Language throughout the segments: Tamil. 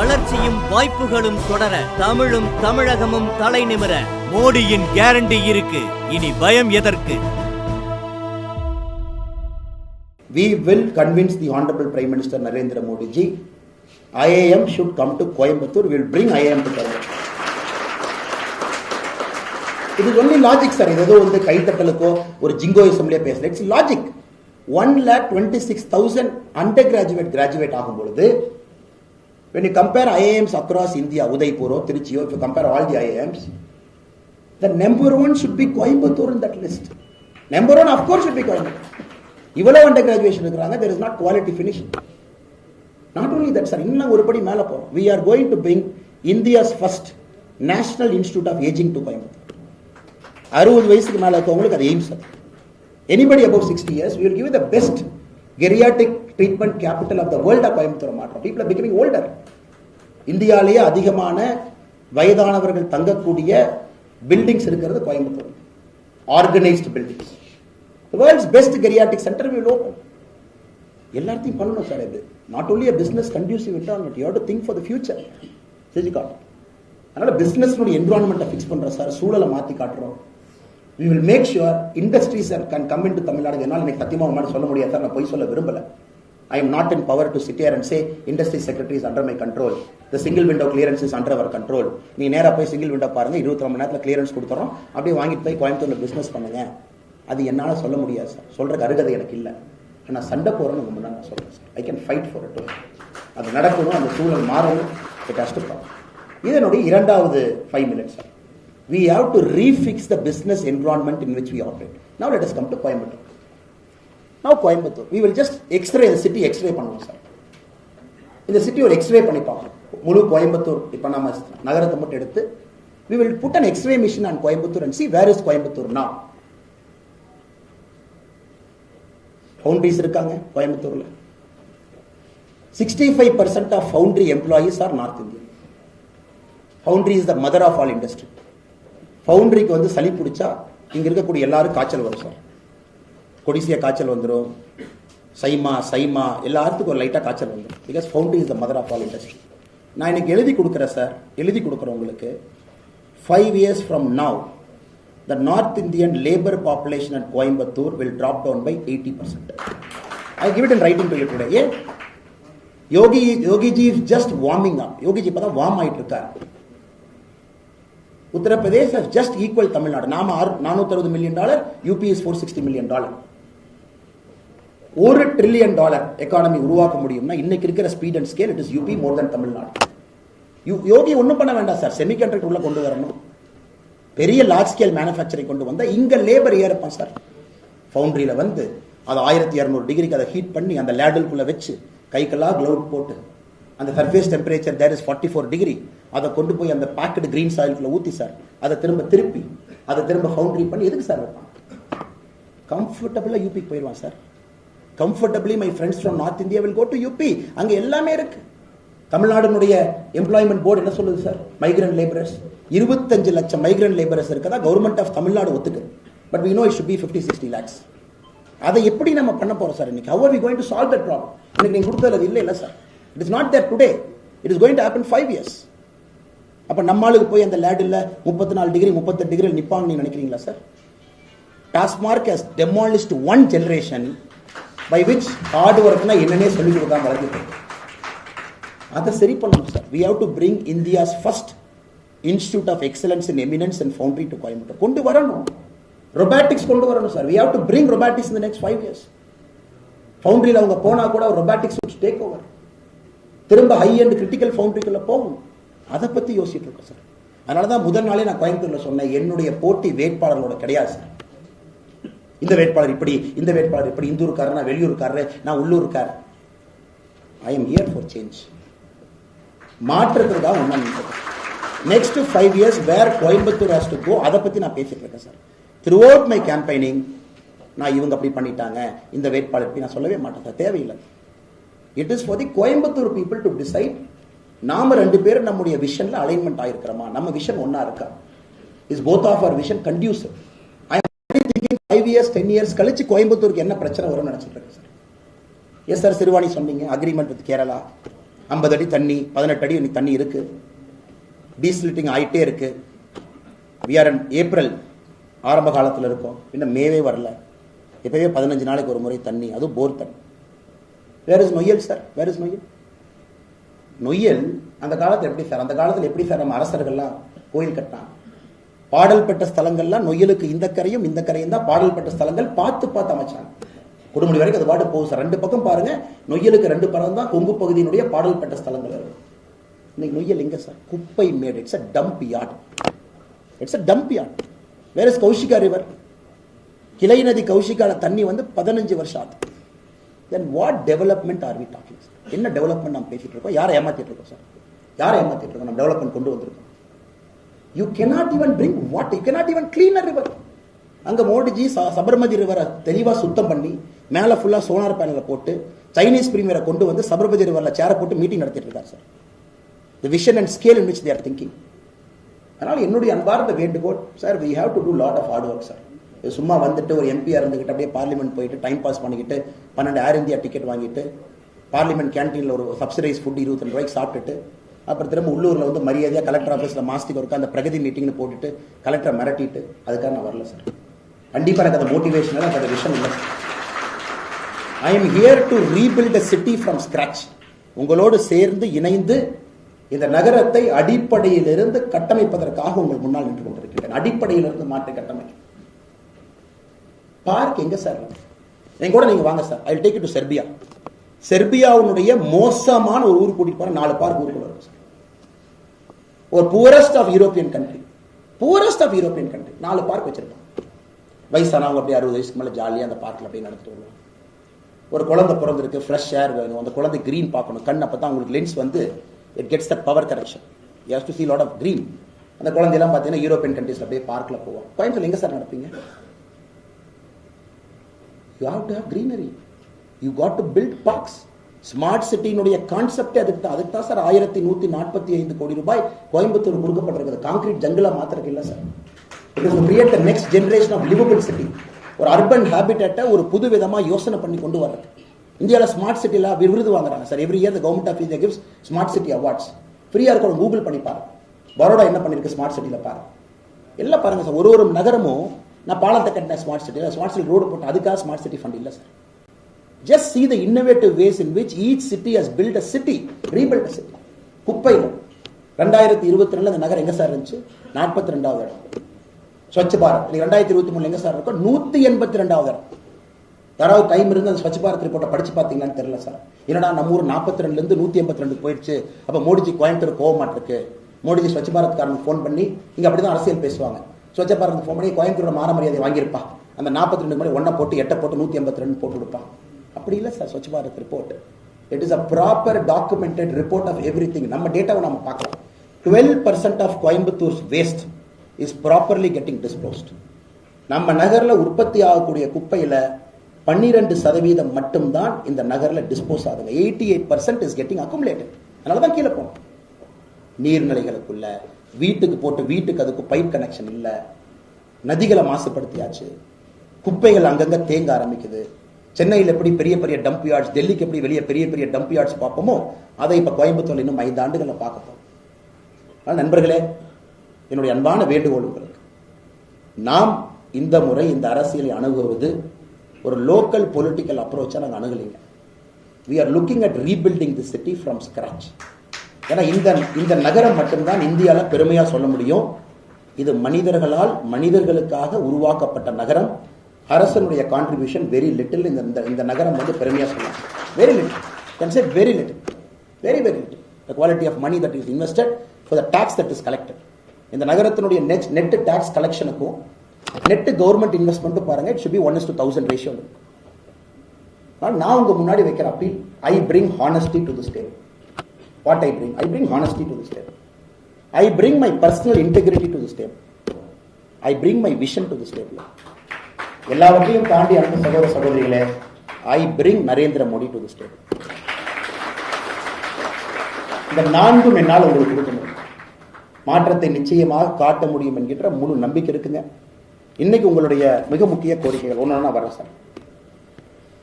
வளர்ச்சியும் வாய்ப்புகளும் தொடர தமிழும் தமிழகமும் தலை நிமிர மோடியின் கேரண்டி இருக்கு. இனி பயம் எதற்கு? We will convince the Honorable Prime Minister Narendra Modi. Ji, IAM should come to Coimbatore, we will bring IAM to Coimbatore. It is only logic, sir. இது ஏதோ வந்து கைத்தட்டலுக்கோ ஒரு ஜிங்கோயிசம்லேயே பேசல it's logic one lakh twenty six thousand under graduate graduate ஆகும் பொழுது when you compare IIMs across India, Udaipur, Trichy, if you compare all the IIMs, the number one should be Coimbatore in that list. Number one, of course, should be Coimbatore. இவ்வளவு அண்டர் கிராஜுவேஷன் இருக்கிறாங்க there is not quality finish not only that sir இன்னும் ஒரு படி மேலே போகிறோம் we are going to bring India's first national institute of ageing to Coimbatore அறுபது வயசுக்கு மேலே இருக்கவங்களுக்கு அது எய்ம்ஸ் அது anybody above sixty years will give the best geriatric treatment capital of the world Coimbatore மாற்றம். பீப்புள் பிகமிங் ஓல்டர் இந்தியாவிலேயே அதிகமான வயதானவர்கள் தங்கக்கூடிய பில்டிங்ஸ் இருக்கிறது Coimbatore. Organised buildings world's best geriatric centre will open எல்லாத்தையும் பண்ணணும் சார் இது. Not only business conducive environment you to think for the future செஞ்சு காட்டும் அதனால பிஸ்னஸ்னுடைய என்வரான்மெண்ட்டை ஃபிக்ஸ் பண்ணுறோம் சார் சூழலை மாற்றி காட்டுறோம். We will make sure industries can come in to Tamil Nadu என்னால் எனக்கு சத்தியமாக மாதிரி சொல்ல முடியாது சார். நான் போய் சொல்ல விரும்பலை. I am not in power to sit here and say industry secretary is under my control the single window clearance is under our control நீ நேராக போய் சிங்கிள் விண்டோ பாருங்க. இருபத்தி மணி நேரத்தில் கிளியரன்ஸ் கொடுத்துறோம். அப்படியே வாங்கிட்டு போய் கோயம்புத்தூர்ல பிஸ்னஸ் பண்ணுங்க. அது என்னால் சொல்ல முடியாது சார் சொல்றதுக்கு அருகதை எனக்கு இல்லை. நான் சண்டை போகிறேன்னு உங்க நான் சொல்றேன் sir I can fight for it அது நடக்கணும் அந்த சூழல் மாறணும். இட் கஷ்டப்படும் இதனுடைய இரண்டாவது five minutes sir we have to refix the business environment in which we operate Now let us come Coimbatore நான் Coimbatore we will just x-ray இந்த சிட்டி எக்ஸ்ரே பண்ணுவோம் சார் இந்த சிட்டி ஒரு எக்ஸ்ரே பண்ணி பார்க்கணும் முழு கோயம்புத்தூர் இப்போ நம்ம நகரத்தை மட்டும் எடுத்து we will put an x-ray machine on Coimbatore and see where is Coimbatore now. Foundries இருக்காங்க கோயம்புத்தூரில் sixty five percent of foundry employees are north Indian foundry is the mother of all industry ஃபவுண்டரிக்கு வந்து சளி பிடிச்சா இங்கே இருக்கக்கூடிய எல்லாரும் காய்ச்சல் வரும் சார் கொடிசிய காய்ச்சல் வந்துடும் சைமா சைமா எல்லாத்துக்கும் ஒரு லைட்டாக காய்ச்சல் வந்துடும் because founding is the mother of all industry நான் எனக்கு எழுதி கொடுக்குறேன் சார் எழுதி கொடுக்குறேன் உங்களுக்கு. Five years from now the north Indian labour population at Coimbatore will drop down by eighty percent I give it in writing to you today a Yogi Yogiji is just warming up Yogiji இப்போ தான் வார்ம் ஆயிட்டு இருக்கார் உத்தரப்பிரதேஷ் ஜஸ்ட் ஈக்குவல் தமிழ்நாடு நாம நானூத்தி அறுபது million dollar UP's four sixty million dollar ஒரு ட்ரில்லியன் டாலர் எக்கானமி உருவாக்க முடியும்னா இன்னைக்கு இருக்கிற speed and scale it is UP more then Tamil Nadu Yogi ஒன்றும் பண்ண வேண்டாம் சார் செமிகண்டக்டர் உள்ள கொண்டு வரணும். பெரிய லார்ஜ் ஸ்கேல் மேனுஃபேக்சரிங் கொண்டு வந்தா இங்க லேபர் ஏறப்பான் சார் ஃபவுண்ட்ரியில் வந்து அது ஆயிரத்தி இரநூறு டிகிரிக்கு அதை ஹீட் பண்ணி அந்த லேடலுக்குள்ள வச்சு கைக்கெல்லாம் க்ளவுட் போட்டு அந்த surface temperature there is forty four degree அதை கொண்டு போய் அந்த பேக்கெட் கிரீன் சாயிலுக்குள்ள ஊத்தி சார் அதை திரும்ப திருப்பி அதை திரும்ப ஃபவுண்ட்ரி பண்ணி எதுக்கு சார் வைப்பான் கம்ஃபர்டபுளாக யூபிக்கு போயிடுவான் sir comfortably my friends from north India will go to UP அங்க எல்லாமே இருக்கு. தமிழ்நாடுனுடைய எம்ப்ளாய்மெண்ட் போர்டு என்ன சொல்லுது சார் மைக்ரண்ட் லேபரர்ஸ் இருபத்தஞ்சு லட்சம் மைக்ரண்ட் லேபரர்ஸ் இருக்கதா government of Tamil Nadu ஒத்துக்கு. But we know it should be fifty sixty lakhs அதை எப்படி நம்ம பண்ண போறோம் சார் இன்னைக்கு? How are we going to solve that problem எனக்கு நீங்கள் நீங்க கொடுத்தது இல்லை இல்லை இல்ல sir it is not there today it is going to happen five years அப்போ நம்ம ஆளுக்கு போய் அந்த லேடில் முப்பத்தி நாலு டிகிரி முப்பத்தெட்டு டிகிரி நிற்பாங்கன்னு நினைக்கிறீங்களா sir TASMAC has demolished one generation by which hard ஒர்க்னா என்னன்னே சொல்லி கொடுக்காம வளர்த்துட்டு அதை சரி பண்ணணும் sir we have to bring India's first institute of excellence in eminence and foundry to Coimbatore கொண்டு வரணும். ரொபாட்டிக்ஸ் கொண்டு வரணும் sir we have to bring robotics இந்த நெக்ஸ்ட் ஃபைவ் இயர்ஸ் ஃபவுண்டரியில் அவங்க போனால் கூட ரொபாட்டிக்ஸ் டேக் ஓவர் திரும்ப ஹை அண்ட் கிரிட்டிக்கல் ஃபவுண்டரிக்குள்ளே போகணும். அதை பற்றி யோசிச்சுட்டு இருக்கோம் சார் அதனால தான் முதல் நாளே நான் கோயம்புத்தூரில் சொன்னேன் என்னுடைய போட்டி வேட்பாளர்களோட கிடையாது சார் இந்த வேட்பாளர் இப்படி இந்த வேட்பாளர் இப்படி இந்த ஊருக்காரர் நான் வெளியூருக்காரர் நான் உள்ளூருக்காரர் I am here for change மாற்றுறதுக்காக ஒன்றா நினைக்கிறேன். Next five years where Coimbatore has to go அதை பற்றி நான் பேசிட்டு இருக்கேன் sir throughout my campaigning நான் இவங்க அப்படி பண்ணிட்டாங்க. இந்த வேட்பாளர் இப்படி நான் சொல்லவே மாட்டேன் சார் தேவையில்லை. It is for the Coimbatore people to decide நாம ரெண்டு பேரும் நம்முடைய விஷன்ல அலைன்மெண்ட் ஆயிருக்கிறோமா? நம்ம விஷன் ஒன்றா இருக்கா? Is both of our vision conducive five years ten years கழிச்சு கோயம்புத்தூருக்கு என்ன பிரச்சனை வரும்னு நினச்சிட்டு இருக்கேன் சார்? எஸ் சார் சிறுவாணி சொன்னீங்க. அக்ரிமெண்ட் வித் கேரளா ஐம்பது அடி தண்ணி பதினெட்டு அடி இன்னைக்கு தண்ணி இருக்கு. டீஸ்லிட்டிங் ஆகிட்டே இருக்கு. வி ஆர் ஏப்ரல் ஆரம்ப காலத்தில் இருக்கோம். இன்னும் மேவே வரல. எப்பவே பதினஞ்சு நாளைக்கு ஒரு முறை தண்ணி. அதுவும் போர் தண்ணி. Where is Noyyal sir where is Noyyal? Noyyal அந்த காலத்தில் எப்படி சார்? அந்த காலத்தில் எப்படி சார் நம்ம அரசர்கள்லாம் கோயில் கட்டினாங்க? பாடல் பெற்ற ஸ்தலங்கள்லாம் நொய்யலுக்கு இந்த கரையும் இந்த கரையும் தான் பாடல் பெற்ற ஸ்தலங்கள். பார்த்து பார்த்து அமைச்சாங்க. கொடுமுடி வரைக்கும் அது பாட்டு போகும் சார். ரெண்டு பக்கம் பாருங்க. நொய்யலுக்கு ரெண்டு பக்கம் தான் கொங்கு பகுதியினுடைய பாடல் பெற்ற ஸ்தலங்கள் இருக்கு. இன்னைக்கு நொய்யல் எங்க சார்? குப்பை மேடு. It's a dump yard it's a dump yard வேற இஸ் கௌஷிகா ரிவர் கிளை நதி கௌஷிகால தண்ணி வந்து பதினஞ்சு வருஷம் ஆகுது. Then what development are we talking என்ன டெவலப்மெண்ட் நம்ம பேசிட்டு இருக்கோம்? யாரை ஏமாத்திட்டு இருக்கோம் சார் யாரை ஏமாத்திட்டு இருக்கோம்? நம்ம டெவலப்மெண்ட் கொண்டு வந்திருக்கோம். You cannot even drink water you cannot even clean river அங்கே மோடிஜி ச- சபர்மதி ரிவரை தெளிவாக சுத்தம் பண்ணி மேலே ஃபுல்லாக சோனார் பேனலை போட்டு சைனீஸ் பிரீமியரை கொண்டு வந்து சபர்மதி ரிவரில் சேரை போட்டு மீட்டிங் நடத்திட்டு இருக்கார் sir the vision and scale in which they're thinking அதனால் என்னுடைய அன்பார்ந்த வேண்டுகோள் sir we have to do lot of hard work sir சும்மா வந்துட்டு ஒரு எம்பியா இருந்துக்கிட்டு அப்படியே பார்லிமெண்ட் போயிட்டு டைம் பாஸ் பண்ணிக்கிட்டு பன்னெண்டு ஏர் இந்தியா டிக்கெட் வாங்கிட்டு பார்லிமெண்ட் கேன்டீனில் ஒரு சப்சிடைஸ் ஃபுட் இருபத்தி ரெண்டு ரூபாய்க்கு சாப்பிட்டுட்டு அப்புறம் திரும்ப உள்ளூரில் வந்து மரியாதையாக கலெக்டர் ஆஃபீஸில் மாசத்துக்கு ஒருக்கா அந்த பிரகதி மீட்டிங்னு போட்டுட்டு கலெக்டரை மிரட்டிட்டு அதுக்காக நான் வரல சார் கண்டிப்பாக எனக்கு அந்த மோட்டிவேஷனில் எனக்கு அந்த விஷயம் இல்லை. I am here to rebuild a city from scratch உங்களோடு சேர்ந்து இணைந்து இந்த நகரத்தை அடிப்படையிலிருந்து கட்டமைப்பதற்காக உங்கள் முன்னால் நின்று கொண்டிருக்கின்றேன். அடிப்படையிலிருந்து மாற்றி கட்டமைக்க. பார்க் எங்க சார் என் கூட நீங்க வாங்க sir I take to Serbia செர்பியாவுடைய மோசமான ஒரு ஊர் கூட்டிட்டு போன நாலு பார்க் ஊருக்குள்ள ஒரு poorest of European country poorest of European country நாலு பார்க் வச்சிருப்பாங்க வயசானவங்க அப்படியே அறுபது வயசுக்கு மேலே ஜாலியாக அந்த பார்க்கில் அப்படியே நடந்துட்டு வருவாங்க. ஒரு குழந்தை பிறந்திருக்கு ஃப்ரெஷ் ஏர் வேணும். அந்த குழந்தை க்ரீன் பார்க்கணும். கண் அப்போ தான் உங்களுக்கு லென்ஸ் வந்து it gets the power correction you to see lot of green அந்த குழந்தையெல்லாம் பார்த்தீங்கன்னா யூரோப்பியன் கண்ட்ரீஸ் அப்படியே பார்க்கில் போவோம் கோயம்புத்தூர் எங்கே sir நடப்பீங்க? You have to have greenery you got to build parks smart சிட்டியினுடைய கான்செப்டே அதுக்கு தான். அதுக்கு தான் சார் ஆயிரத்தி நூத்தி நாற்பத்தி ஐந்து கோடி ரூபாய் கோயம்புத்தூர் கொடுக்கப்பட்டிருக்குது கான்கிரீட் ஜங்கிளா மாத்திரக்கு இல்லை sir it is create the next generation of liveable city ஒரு அர்பன் ஹேபிட்டேட்டை ஒரு புது விதமா யோசனை பண்ணி கொண்டு வர்றது. இந்தியாவில் ஸ்மார்ட் சிட்டியில் விருது வாங்குறாங்க sir every year the government of India gives smart city awards ஃப்ரீயாக இருக்கணும் கூகுள் பண்ணி பாருங்க. பரோடா என்ன பண்ணிருக்கு ஸ்மார்ட் சிட்டியில் பாருங்க. எல்லாம் பாருங்க சார் ஒரு ஒரு நகரமும் நான் பாலத்தை கட்டினேன் ஸ்மார்ட் சிட்டியில் ஸ்மார்ட் சிட்டி ரோடு போட்டேன். அதுக்காக ஸ்மார்ட் சிட்டி ஃபண்ட் இல்லை sir just see the innovative ways in which each city has built a city rebuilt a city. குப்பையில் ரெண்டாயிரத்தி இருபத்தி ரெண்டுல அந்த நகரம் எங்க சார் இருந்துச்சு? நாற்பத்தி ரெண்டாவது இடம். ஸ்வச் பாரத். இன்னைக்கு ரெண்டாயிரத்தி இருபத்தி மூணுல எங்க சார் இருக்கும்? நூத்தி எண்பத்தி ரெண்டாவது இடம். யாராவது டைம் இருந்து அந்த ஸ்வச் பாரத் ரிப்போர்ட்டை படிச்சு பார்த்தீங்களான்னு தெரியல சார் என்னடா நம்ம ஊர் நாற்பத்தி ரெண்டுல இருந்து நூத்தி எண்பத்தி ரெண்டு போயிடுச்சு அப்ப மோடிஜி கோயம்புத்தூர் கோவமாட்டிருக்கு மோடிஜி ஸ்வச் பாரத்காரனுக்கு ஃபோன் பண்ணி இங்க அப்படிதான் அரசியல் பேசுவாங்க. ஸ்வச் பாரத் ஃபோன் பண்ணி கோயம்புத்தூரோட மான மரியாதை வாங்கியிருப்பா. அந்த நாற்பத்தி ரெண்டு மணி ஒன்றை போட்டு எட்டை போட்டு நூத்தி எண்பத்தி ரெண்டு போட்டு கொடுப்பான் அப்படி இல்லை sir Swachh Bharat report it is a proper documented report of every thing நம்ம டேட்டாவை நம்ம பார்க்கலாம். Twelve percent of Coimbatore's waste is properly getting disposed நம்ம நகரில் உற்பத்தி ஆகக்கூடிய குப்பையில் பன்னிரெண்டு சதவீதம் மட்டும்தான் இந்த நகரில் டிஸ்போஸ் ஆகுங்க eighty eight percent is getting accumulated அதனால தான் கீழே போகும் நீர்நிலைகளுக்குள்ள வீட்டுக்கு போட்டு வீட்டுக்கு அதுக்கு பைப் கனெக்ஷன் இல்லை. நதிகளை மாசுபடுத்தியாச்சு. குப்பைகள் அங்கங்கே தேங்க ஆரம்பிக்குது. சென்னையில் எப்படி பெரிய பெரிய டம்ப் யார்ட்ஸ் டெல்லிக்கு எப்படி வெளியே பெரிய பெரிய டம்ப் யார்ட்ஸ் பார்ப்போமோ அதை இப்போ கோயம்புத்தூர் இன்னும் ஐந்து ஆண்டுகளில் பார்க்க போகிறோம் நண்பர்களே என்னுடைய அன்பான வேண்டுகோள் உங்களுக்கு நாம் இந்த முறை இந்த அரசியலை அணுகுவது ஒரு லோக்கல் பொலிட்டிக்கல் அப்ரோச்சை நாங்கள் அணுகலைங்க we are looking at rebuilding the city from scratch ஏன்னா இந்த இந்த நகரம் மட்டும்தான் இந்தியாவில் பெருமையாக சொல்ல முடியும். இது மனிதர்களால் மனிதர்களுக்காக உருவாக்கப்பட்ட நகரம். அரசனுடைய கான்ட்ரிபியூஷன் வெரி லிட்டில் இந்த இந்த- இந்த நகரம் வந்து பெருமையாக சொல்லலாம். Very little can say very little very very little the quality of money that is invested for the taxes that is collected இந்த நகரத்தினுடைய நெட் நெட் டேக்ஸ் கலெக்ஷனுக்கும் நெட் கவர்மெண்ட் இன்வெஸ்ட்மெண்ட்டும் பாருங்க it should be one is two thousand ratio ஆனால் நான் உங்க முன்னாடி வைக்கிற appeal I bring honesty to this table what I bring I bring honesty to this table I bring my personal integrity to this table I bring my vision to this table எல்லாவற்றையும் தாண்டி அன்பு சகோதர சகோதரிகளே I bring Narendra Modi to this table இந்த நான்கும் என்னால் உங்களுக்கு கொடுக்க முடியும். மாற்றத்தை நிச்சயமாக காட்ட முடியும் என்கின்ற முழு நம்பிக்கை இருக்குங்க. இன்னைக்கு உங்களுடைய மிக முக்கிய கோரிக்கைகள் ஒன்று நான் வரேன் sir.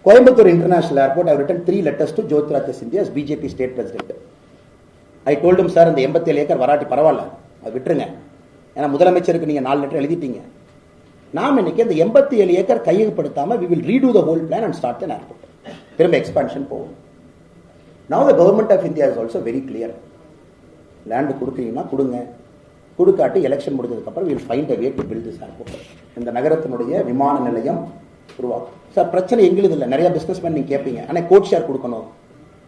Coimbatore international airport I written three letters to Jyotiraj Scindia BJP state president I டோல்டும் sir இந்த எண்பத்தேழு ஏக்கர் வராட்டி பரவாயில்ல அது விட்டுருங்க. ஏன்னா முதலமைச்சருக்கு நீங்கள் நாலு லெட்டர் எழுதிட்டீங்க. நாம் இன்னைக்கு அந்த எண்பத்தி ஏழு acre கையகப்படுத்தாமல் we will redo the whole plan and start an airport திரும்ப எக்ஸ்பான்ஷன் போகும் now the government of India is also very clear land கொடுக்குறீங்கன்னா கொடுங்க. கொடுக்காட்டி எலெக்ஷன் முடிஞ்சதுக்கப்புறம் will find a way to build this airport இந்த நகரத்தினுடைய விமான நிலையம் உருவாக்கும். சார் பிரச்சனை எங்களுது இல்லை. நிறையா பிஸ்னஸ் மேன் நீங்கள் கேட்பீங்க ஆனால் கோட் ஷேர் கொடுக்கணும்.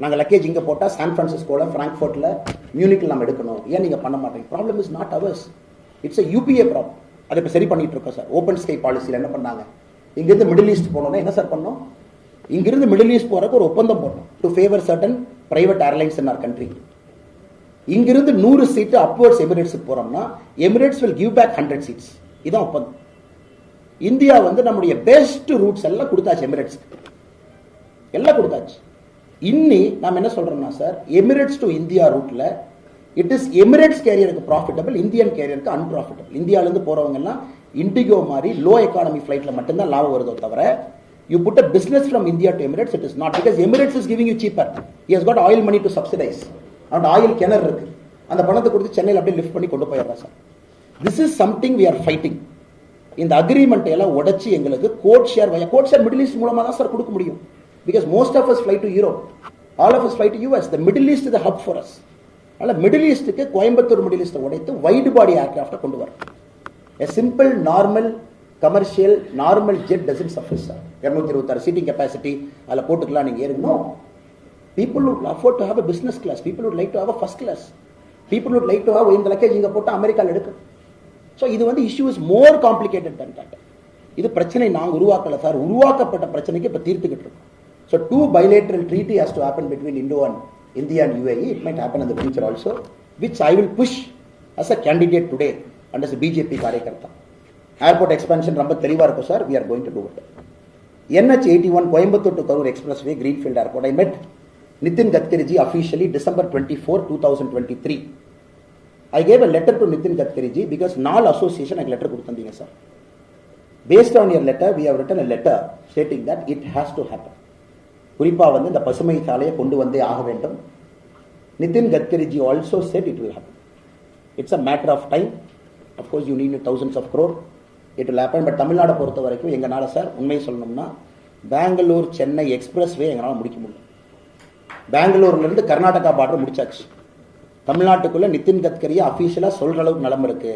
நாங்கள் லக்கேஜ் இங்கே போட்டால் சான் ஃப்ரான்சிஸ்கோவில் ஃப்ராங்க்ஃபோர்ட்டில் மியூனிக்கில் நம்ம எடுக்கணும். ஏன் நீங்கள் பண்ண மாட்டீங்க? Problem is not ours it's a UPA problem அதை இப்போ சரி பண்ணிட்டு இருக்கோம் சார் ஓப்பன் ஸ்கை பாலிசியில் என்ன பண்ணாங்க? இங்கேருந்து மிடில் ஈஸ்ட் போனோம்னா என்ன சார் பண்ணோம்? இங்கிருந்து மிடில் ஈஸ்ட் போறதுக்கு ஒரு ஒப்பந்தம் போடணும் to favour certain private airlines in our country இங்கிருந்து நூறு சீட்டு அப்வர்ட்ஸ் எமிரேட்ஸுக்கு போறோம்னா Emirates will give back hundred seats இதான் ஒப்பந்தம். இந்தியா வந்து நம்முடைய பெஸ்ட் ரூட்ஸ் எல்லாம் கொடுத்தாச்சு எமிரேட்ஸ்க்கு எல்லாம் கொடுத்தாச்சு. இன்னி நாம் என்ன சொல்றோம்னா சார் எமிரேட்ஸ் டு இந்தியா ரூட்ல இட் இஸ் எமிரேட்ஸ் கேரியருக்கு ப்ராஃபிட்டபிள் இந்தியன் கேரியருக்கு அன்ப்ராஃபிட்டபிள் இந்தியாவிலேருந்து போறவங்க எல்லாம் இண்டிகோ மாதிரி லோ எக்கானமி ஃப்ளைட்டில் மட்டும்தான் லாபம் வருதோ தவிர you put a business from India to Emirates it is not because Emirates is giving you cheaper he has got oil money to subsidise and oil கிணறு இருக்கு. அந்த பணத்தை கொடுத்து சென்னையில் அப்படியே லிஃப்ட் பண்ணி கொண்டு போயிடுறேன் sir. This is something we are fighting இந்த அக்ரிமெண்ட் எல்லாம் உடச்சி எங்களுக்கு code share code share middle east மூலமா தான் சார் கொடுக்க முடியும். Because most of us flight to Europe all of us flight to US the middle east the hub for us அதனால் மிடில் ஈஸ்ட்டுக்கு கோயம்புத்தூர் மிடில் ஈஸ்ட்டை உடைத்து வைடு பாடி ஏர்க்ராஃப்டை கொண்டு வரும். A simple normal commercial normal jet doesn't suffice sir இரநூத்தி இருபத்தாறு சீட்டிங் கெப்பாசிட்டி அதில் போட்டுக்கலாம் நீங்கள் ஏறணும் people would afford to have a business class people would like to have a first class people would like to have இந்த லக்கேஜ் இங்கே போட்டு அமெரிக்காவில் எடுக்கும். ஸோ இது வந்து issue is more complicated than that இது பிரச்சனை நாங்கள் உருவாக்கல சார் உருவாக்கப்பட்ட பிரச்சனைக்கு இப்போ தீர்த்துக்கிட்டு இருக்கோம். So two bilateral treaty has to happen between Indo and India and UAE. It might happen in the future also, which I will push as a candidate today and as a BJP karyakarta airport expansion ரொம்ப தெளிவாக இருக்கும் sir we are going to do it. NH eighty one Coimbatore to Karur express way greenfield airport I met Nitin Gadkariji officially December twenty four two thousand twenty three I gave a letter to Nitin Gadkariji because நாலு அசோசியேஷன் எனக்கு லெட்டர் கொடுத்தீங்க sir based on your letter we have written a letter stating that it has to happen குறிப்பாக வந்து இந்த பசுமை சாலையை கொண்டு வந்தே ஆக வேண்டும். Nitin Gadkariji also said it will happen it's a matter of time of course you need thousands of crore it will happen but தமிழ்நாடை பொறுத்த வரைக்கும் எங்களால் சார் உண்மையை சொல்லணும்னா பெங்களூர் சென்னை எக்ஸ்பிரஸ்வே எங்களால் முடிக்க முடியும் பெங்களூர்லேருந்து கர்நாடகா பார்டர் முடிச்சாச்சு. தமிழ்நாட்டுக்குள்ளே நிதின் கட்கரியை அஃபீஷியலாக சொல்கிற அளவுக்கு நிலம இருக்குது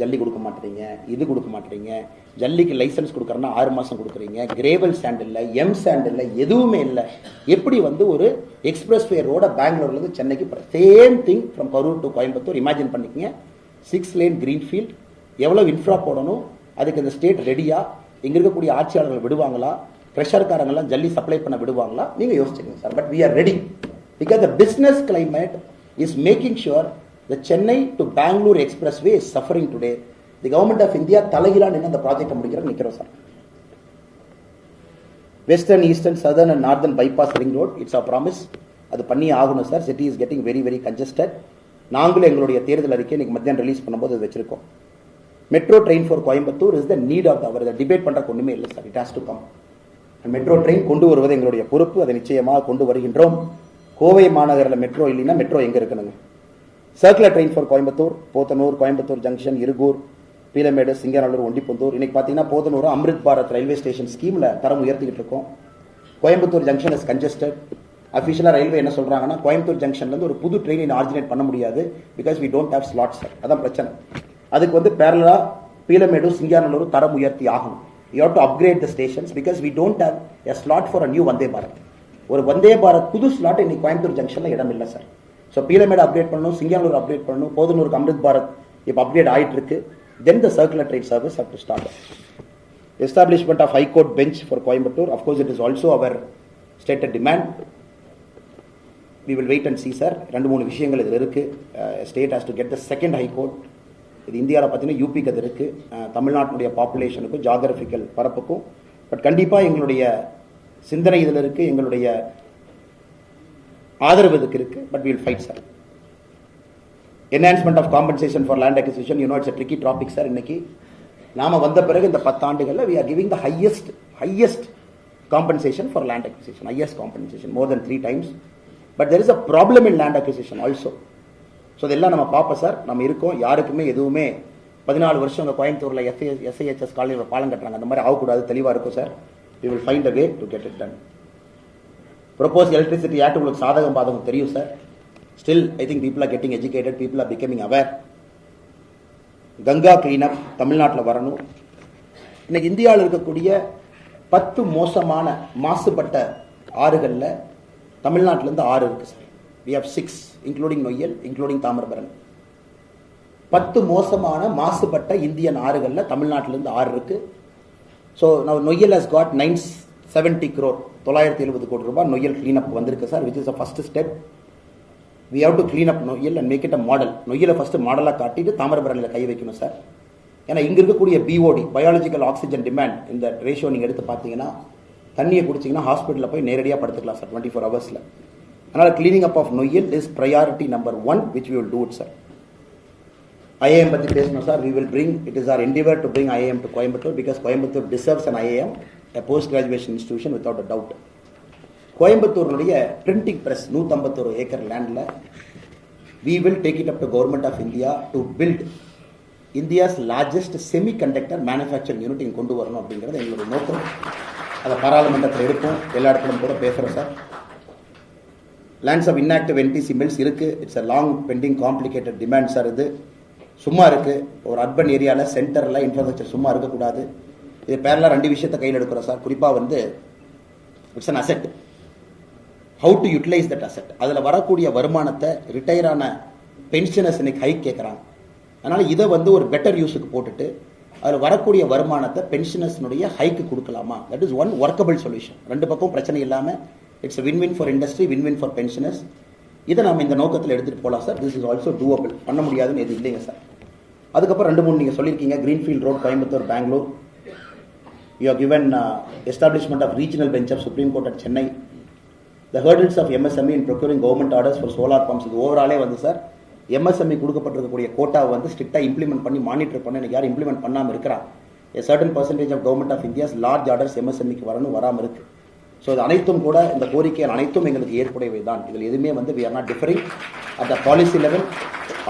ஜல்லி கொடுக்க மாட்டேறீங்க இது கொடுக்க மாட்டேறீங்க ஜல்லிக்கு லைசன்ஸ் கொடுக்குறேன்னா ஆறு மாதம் கொடுக்குறீங்க கிரேவல் சாண்ட் இல்லை எம் சாண்ட் இல்லை எதுவுமே இல்லை. எப்படி வந்து ஒரு எக்ஸ்பிரஸ் வே ரோட பெங்களூர்லேருந்து சென்னைக்கு same thing from Karur to Coimbatore imagine பண்ணிக்கங்க. சிக்ஸ் லேன் கிரீன்ஃபீல்ட் எவ்வளோ இன்ஃப்ரா போடணும் அதுக்கு இந்த ஸ்டேட் ரெடியா இங்கே இருக்கக்கூடிய ஆட்சியாளர்கள் விடுவாங்களா? ப்ரெஷர்காரங்கெல்லாம் ஜல்லி சப்ளை பண்ண விடுவாங்களா? நீங்கள் யோசிச்சுக்கோங்க sir. But we are ready because the business climate is making sure the Chennai to Bangalore express way suffering today the government of India தலைகீழா நின்று அந்த ப்ராஜெக்டை முடிக்கிற நிற்கிறோம் sir western eastern southern and northern bypass ring road it's a promise அது பண்ணி ஆகணும் sir city is getting very very congested நாங்களும் எங்களுடைய தேர்தல் அறிக்கை இன்னைக்கு மத்தியானம் ரிலீஸ் பண்ணும்போது அது வச்சிருக்கோம். Metro train for Coimbatore is the need of our இதை டிபேட் பண்ணுறக்கு ஒன்றுமே இல்லை sir it has to come metro train கொண்டு வருவது எங்களுடைய பொறுப்பு. அதை நிச்சயமாக கொண்டு வருகின்றோம். கோவை மாநகரில் மெட்ரோ இல்லைன்னா மெட்ரோ எங்கே இருக்கணுங்க? Circular train for Coimbatore Podanur Coimbatore junction Irugur Peelamedu Singanallur Ondipudur இன்னைக்கு பார்த்தீங்கன்னா போதனூர் அம்ரித் பாரத் ரயில்வே ஸ்டேஷன் ஸ்கீமில் தரம் உயர்த்திக்கிட்டு இருக்கோம். கோயம்புத்தூர் ஜங்ஷன் இஸ் கன்ஜஸ்டட் அஃபிஷியலாக ரயில்வே என்ன சொல்கிறாங்கன்னா கோயம்புத்தூர் ஜங்ஷன்லேருந்து ஒரு புது ட்ரெயின் ஆர்ஜினேட் பண்ண முடியாது. Because we don't have slots அதான் பிரச்சனை. அதுக்கு வந்து பேரலா பீலமேடு சிங்காநல்லூர் தரம் உயர்த்தி ஆகணும். You have to upgrade the stations because we don't have a slot for a new Vande Bharat ஒரு வந்தே பாரத் புது ஸ்லாட் இன்னைக்கு கோயம்புத்தூர் ஜங்ஷனில் இடம் இல்லை சார் ஸோ பீலமேடு அப்டேட் பண்ணணும் சிங்கானூர் அப்டேட் பண்ணணும் போதனூருக்கு அமிர்த் பாரத் இப்போ அப்டேட் ஆகிட்டு இருக்கு then the circular trade service have to start establishment of high court bench for Coimbatore of course it is also our stated demand we will wait and see sir ரெண்டு மூணு விஷயங்கள் இதில் இருக்குது state has to get the second high court இது இந்தியாவில் பார்த்தீங்கன்னா யூபிக்கு அது இருக்குது தமிழ்நாட்டுடைய தமிழ்நாட்டினுடைய பாப்புலேஷனுக்கும் ஜாகிரபிக்கல் பரப்புக்கும். பட் கண்டிப்பாக எங்களுடைய சிந்தனை இதில் இருக்குது எங்களுடைய ஆதரவு இதுக்கு இருக்கு? But will fight sir enhancement of compensation for land acquisition you know it's tricky topic sir இன்னைக்கு. நாம வந்த பிறகு இந்த பத்தாண்டுகளில் we are giving the highest highest compensation for land acquisition highest compensation more than three times but there is a problem in land acquisition also so இதெல்லாம் நம்ம பார்ப்போம் சார் நம்ம இருக்கோம் யாருக்குமே எதுவுமே பதினாலு வருஷம் அங்கே கோயம்புத்தூரில் எஸ்ஐ எஸ்ஐஹெச்எஸ் காலேஜில் பாலம் கட்டுறாங்க. அந்த மாதிரி ஆகக்கூடாது தெளிவாக இருக்கும் sir we will find a way to get it done propose electricity act உங்களுக்கு சாதகம் பாதகம் தெரியும் sir still I think people are getting educated people are becoming aware Ganga cleanup தமிழ்நாட்டில் வரணும். இன்னைக்கு இந்தியாவில் இருக்கக்கூடிய பத்து மோசமான மாசுபட்ட ஆறுகளில் தமிழ்நாட்டிலேருந்து ஆறு இருக்குது sir we have six including Noyyal including Thamirabarani. பத்து மோசமான மாசுபட்ட இந்தியன் ஆறுகளில் தமிழ்நாட்டிலேருந்து ஆறு இருக்குது ஸோ நான் Noyyal has got nines seventy crore தொள்ளாயிரத்தி எழுபது கோடி ரூபாய் நொய்யல் கிளீனப் வந்திருக்கு sir which is a first step we have to clean up Noyyal and make it a model நொய்யலை first மாடலாக காட்டிட்டு தாமிரபரணியில் கை வைக்கணும் சார். ஏன்னா இங்கே இருக்கக்கூடிய பிஓடி பயாலஜிக்கல் ஆக்சிஜன் டிமாண்ட் இந்த ரேஷியோ நீங்கள் எடுத்து பார்த்தீங்கன்னா தண்ணியை குடிச்சிங்கன்னா ஹாஸ்பிட்டலில் போய் நேரடியாக படுத்துக்கலாம் சார் டுவெண்ட்டி ஃபோர் ஹவர்ஸில் அதனால் cleaning up of Noyyal is priority number one which we will do it sir IIM பற்றி பேசணும் sir we will bring it is our endeavour to bring IIM to Coimbatore because Coimbatore deserves and IIM post graduation institution without a doubt கோயம்புத்தூருடைய printing press நூற்றம்பத்தொரு ஏக்கர் லேண்டில் we will take it up to government of India to build India's largest semiconductor manufacturing unit இங்கே கொண்டு வரணும் அப்படிங்கிறது எங்களுடைய நோக்கம். அதை பாராளுமன்றத்தில் எடுப்போம். எல்லா இடத்துலையும் கூட பேசுகிறோம் sir. Lands of inactive NTC mills இருக்குது it's a long pending complicated demand sir இது. சும்மா இருக்குது ஒரு அர்பன் ஏரியாவில் சென்டரில் இன்ஃப்ராஸ்ட்ரக்சர் சும்மா இருக்கக்கூடாது. இது பேரலாக ரெண்டு விஷயத்தை கையில் எடுக்கிறோம் சார். குறிப்பாக வந்து it's an asset how to utilise that asset அதில் வரக்கூடிய வருமானத்தை ரிட்டையர் ஆன பென்ஷனர்ஸ் இன்னைக்கு ஹைக் கேட்குறாங்க அதனால் இதை வந்து ஒரு பெட்டர் யூஸுக்கு போட்டுட்டு அதில் வரக்கூடிய வருமானத்தை பென்ஷனர்ஸ்னுடைய ஹைக்கு கொடுக்கலாமா? That is one workable solution ரெண்டு பக்கம் பிரச்சனை இல்லாமல் it's win win for industry win win for pensioners இதை நம்ம இந்த நோக்கத்தில் எடுத்துகிட்டு போகலாம் sir. This is also doable பண்ண முடியாதுன்னு எது இல்லைங்க சார். அதுக்கப்புறம் ரெண்டு மூணு நீங்கள் சொல்லியிருக்கீங்க greenfield road Coimbatore Bangalore you are given establishment of regional bench of supreme court at Chennai the hurdles of MSME in procuring government orders for solar pumps இது ஓவராலே வந்து சார் எம்எஸ்எம்இ கொடுக்கப்பட்டிருக்கக்கூடிய கோட்டாவை வந்து ஸ்ட்ரிக்டாக இம்ப்ளிமெண்ட் பண்ணி மானிட்டர் பண்ண எனக்கு யாரும் இம்ப்ளிமெண்ட் பண்ணாமல் இருக்கிறான் a certain percentage of government of India's large orders எம்எஸ்எம்இக்கு வரணும் வராமல் இருக்கு. ஸோ இது அனைத்தும் கூட இந்த கோரிக்கைகள் அனைத்தும் எங்களுக்கு ஏற்புடையவை தான் இதில் எதுவுமே வந்து we are not differing at the policy level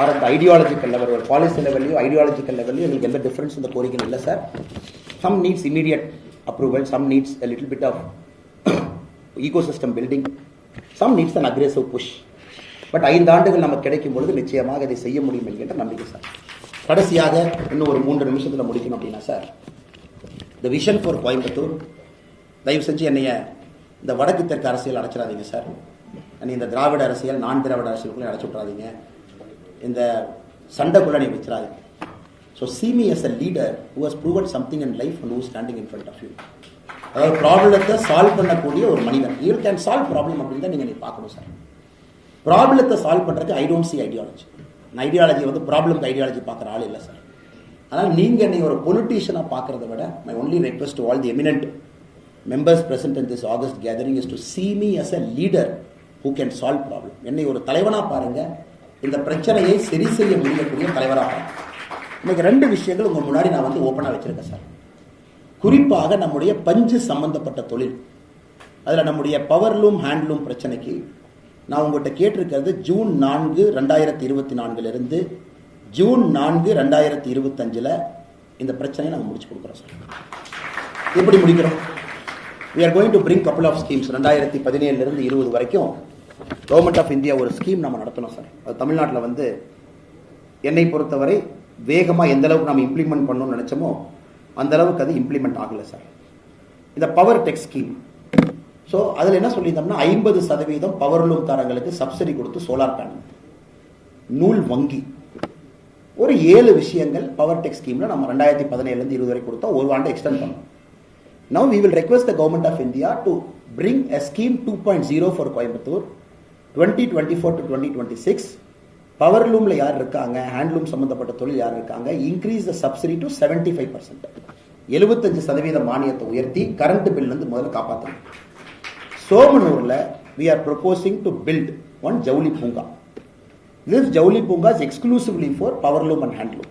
or at ideological level ஒரு பாலிசி லெவல்லையும் ஐடியாலஜிக்கல் லெவல்லையும் எங்களுக்கு எந்த டிஃபரன்ஸ் இந்த கோரிக்கை இல்லை sir some needs immediate approval some needs a little bit of ecosystem building. Some needs an aggressive push. But ஐந்து ஆண்டுகள் நமக்கு கிடைக்கும் பொழுது நிச்சயமாக இதை செய்ய முடியும் என்கின்ற நம்பிக்கை சார். கடைசியாக இன்னும் ஒரு மூன்று நிமிஷத்தில் முடிக்கணும் அப்படின்னா sir the vision for Coimbatore தயவு செஞ்சு என்னைய இந்த வடக்கு தெற்கு அரசியல் அடைச்சிடாதீங்க சார். என்னை இந்த திராவிட அரசியல் நான் திராவிட அரசியலுக்குள்ளே அழைச்சி விட்றாதீங்க இந்த சண்டைக்குள்ளே நீ வச்சிடாதீங்க. So see me as a leader who has proven something in life and who standing in front of you அதாவது ப்ராப்ளத்தை சால்வ் பண்ணக்கூடிய ஒரு மனிதன். யூ கேன் சால்வ் ப்ராப்ளம் அப்படின்னு தான் நீங்கள் பார்க்கணும் சார் ப்ராப்ளத்தை சால்வ் பண்ணுறதுக்கு ஐ டோன்ட் சி ஐடியாலஜி நான் ஐடியாலஜி வந்து ப்ராப்ளம்க்கு ஐடியாலஜி பார்க்குற ஆள் இல்லை சார் அதனால் நீங்கள் என்னை ஒரு பொலிட்டீஷியனாக பார்க்குறத விட my only request all the eminent members present in this august gathering is to see me as a leader who can solve problem என்னை ஒரு தலைவனாக பாருங்க. இந்த பிரச்சனையை சரி செய்ய முடியக்கூடிய தலைவராக பாருங்கள் இன்னைக்கு ரெண்டு விஷயங்கள் உங்க முன்னாடி நான் வந்து ஓப்பனாக வச்சிருக்கேன் சார். குறிப்பாக நம்முடைய பஞ்சு சம்பந்தப்பட்ட தொழில். அதில் நம்முடைய பவர்லூம் ஹேண்ட்லூம் பிரச்சனைக்கு நான் உங்கள்கிட்ட கேட்டிருக்கிறது ஜூன் நான்கு ரெண்டாயிரத்தி இருபத்தி நான்குலேருந்து ஜூன் நான்கு ரெண்டாயிரத்தி இருபத்தஞ்சில் இந்த பிரச்சனையை நாங்கள் முடிச்சு கொடுக்குறோம் சார். எப்படி முடிக்கிறோம்? We are going to bring couple of schemes ரெண்டாயிரத்தி பதினேழுலேருந்து இருபது வரைக்கும் கவர்மெண்ட் ஆஃப் இந்தியா ஒரு ஸ்கீம் நம்ம நடத்தணும் சார். அது தமிழ்நாட்டில் வந்து என்னை பொறுத்தவரை வேகமாக எந்த அளவுக்கு நம்ம இம்ப்ளிமெண்ட் பண்ணணும்னு நினச்சோமோ அந்த அளவுக்கு அது இம்ப்ளிமெண்ட் ஆகலை சார் இந்த பவர் டெக் ஸ்கீம் ஸோ அதில் என்ன சொல்லியிருந்தோம்னா ஐம்பது சதவீதம் பவர் லூம் காரங்களுக்கு சப்சிடி கொடுத்து சோலார் பேனல் நூல் வங்கி. ஒரு ஏழு விஷயங்கள் பவர் டெக் ஸ்கீமில் நம்ம ரெண்டாயிரத்தி பதினேழுலேருந்து இருபது வரை கொடுத்தோம் ஒரு ஆண்டு எக்ஸ்டெண்ட் பண்ணோம் Now we will request the government of India to bring a scheme 2.0 for Coimbatore 2024 to 2026 power லூம்ல யார் இருக்காங்க? ஹேண்ட்லூம் சம்பந்தப்பட்ட தொழில் யார் இருக்காங்க? Increase the subsidy to seventy five percent எழுபத்தஞ்சு சதவீத மானியத்தை உயர்த்தி கரண்ட் பில் இருந்து முதல்ல காப்பாற்றணும் சோமனூர்ல we are proposing to build one ஜவுளி பூங்கா. திஸ் ஜவுளி பூங்கா is exclusively for power loom and handloom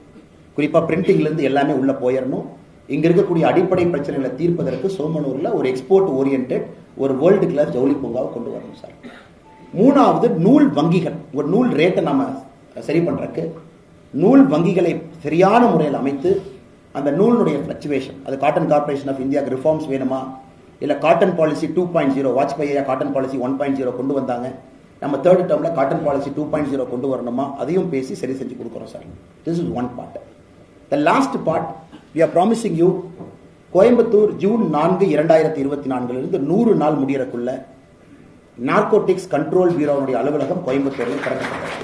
குறிப்பாக பிரிண்டிங்லேருந்து எல்லாமே உள்ளே போயிடணும் இங்கே இருக்கக்கூடிய அடிப்படை பிரச்சனைகளை தீர்ப்பதற்கு சோமனூரில் ஒரு எக்ஸ்போர்ட் ஓரியன்ட் ஒரு வேர்ல்டு கிளாஸ் ஜவுளி பூங்காவை கொண்டு வரணும் சார் மூணாவது நூல் வங்கிகள். ஒரு நூல் ரேட்டை நம்ம சரி பண்ணுறக்கு நூல் வங்கிகளை சரியான முறையில் அமைத்து அந்த நூலினுடைய ஃப்ளக்சுவேஷன் அது காட்டன் கார்பரேஷன் ஆஃப் இந்தியாவுக்கு ரிஃபார்ம்ஸ் வேணுமா? இல்லை cotton policy two point zero Vajpayee cotton policy one point zero கொண்டு வந்தாங்க. நம்ம தேர்ட் டேர்மில் cotton policy two point zero கொண்டு வரணுமா? அதையும் பேசி சரி செஞ்சு கொடுக்குறோம் sir this is one part the last part we are promising you Coimbatore June நான்கு இரண்டாயிரத்தி இருபத்தி நான்கிலிருந்து நூறு நாள் முடியறக்குள்ள நார்கோட்டிக்ஸ் கண்ட்ரோல் பியூரோனுடைய அலுவலகம் கோயம்புத்தூரில் திறக்கப்பட்டது.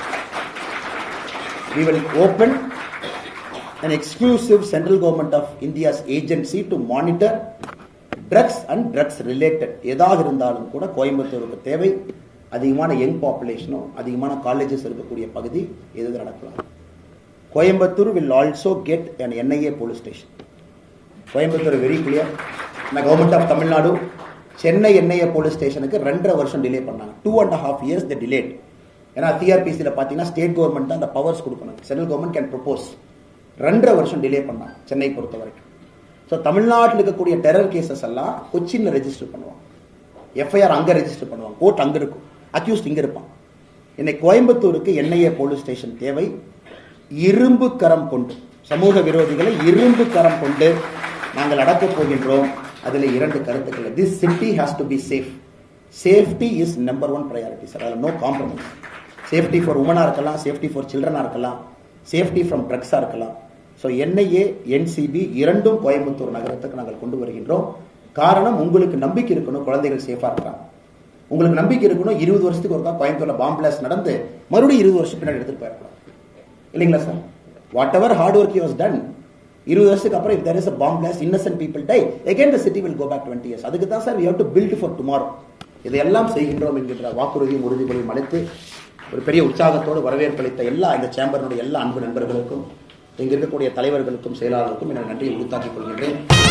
We will open an exclusive central government of India's agency to monitor drugs and drugs related. எதாக இருந்தாலும் கூட கோயம்புத்தூருக்கு தேவை. அதிகமான யங் பாப்புலேஷனும் அதிகமான காலேஜஸ் இருக்கக்கூடிய பகுதி எது நடக்கலாம் Coimbatore will also get an NIA police station Coimbatore very clear இந்த government of Tamil Nadu Chennai NIA police ஸ்டேஷனுக்கு ரெண்டரை வருஷம் டிலே பண்ணாங்க. Two and half years the delayed ஏன்னா டிஆர்பிசியில் பார்த்தீங்கன்னா ஸ்டேட் கவர்மெண்ட் தான் அந்த பவர்ஸ் கொடுக்கணும். சென்ட்ரல் கவர்மெண்ட் கேன் ப்ரொப்போஸ் ரெண்டரை வருஷம் டிலே பண்ணாங்க சென்னை பொறுத்த வரைக்கும் ஸோ தமிழ்நாட்டில் இருக்கக்கூடிய டெரர் கேசஸ் எல்லாம் கொச்சியில் ரெஜிஸ்டர் பண்ணுவாங்க. எஃப்ஐஆர் அங்கே ரெஜிஸ்டர் பண்ணுவாங்க. கோர்ட் அங்கே இருக்கும். அக்யூஸ்ட் இங்கே இருப்பான் என்னை கோயம்புத்தூருக்கு என்ஐஏ போலீஸ் ஸ்டேஷன் தேவை. இரும்பு கரம் கொண்டு சமூக விரோதிகளை இரும்பு கரம் கொண்டு நாங்கள் அடக்கப் போகின்றோம். அதில் இரண்டு கருத்துக்கள். This city has to be safe safety is number one priority sir அதில் நோ காம்ப்ரமைஸ் சேஃப்டி ஃபார் உமனாக இருக்கலாம் சேஃப்டி ஃபார் சில்ட்ரனாக இருக்கலாம் சேஃப்டி ஃப்ரம் ட்ரக்ஸாக இருக்கலாம். ஸோ என்ஐஏ என்சிபி இரண்டும் கோயம்புத்தூர் நகரத்துக்கு நாங்கள் கொண்டு வருகின்றோம். காரணம் உங்களுக்கு நம்பிக்கை இருக்கணும் குழந்தைகள் சேஃபாக இருக்கிறாங்க உங்களுக்கு நம்பிக்கை இருக்கணும் இருபது வருஷத்துக்கு ஒருக்கா கோயம்புத்தூரில் பாம் பிளாஸ்ட் நடந்து மறுபடியும் இருபது வருஷம் பின்னாடி எடுத்துகிட்டு போயிருக்கலாம் இல்லைங்களா sir whatever hard work you've done இருபது வருஷத்துக்கு அப்புறம் if there is a bomb blast innocent people die again the city will go back twenty years அதுக்கு தான் sir we have to build for tomorrow இதையெல்லாம் செய்கின்றோம் என்கின்ற வாக்குறுதியும் உறுதிமொழியும் அளித்து ஒரு பெரிய உற்சாகத்தோடு வரவேற்பளித்த எல்லா இந்த சேம்பரினுடைய எல்லா அன்பு நண்பர்களுக்கும் இங்கிருக்கக்கூடிய தலைவர்களுக்கும் செயலாளர்களுக்கும் என்னுடைய நன்றியை உறுத்தாக்கிக் கொள்கின்றேன்.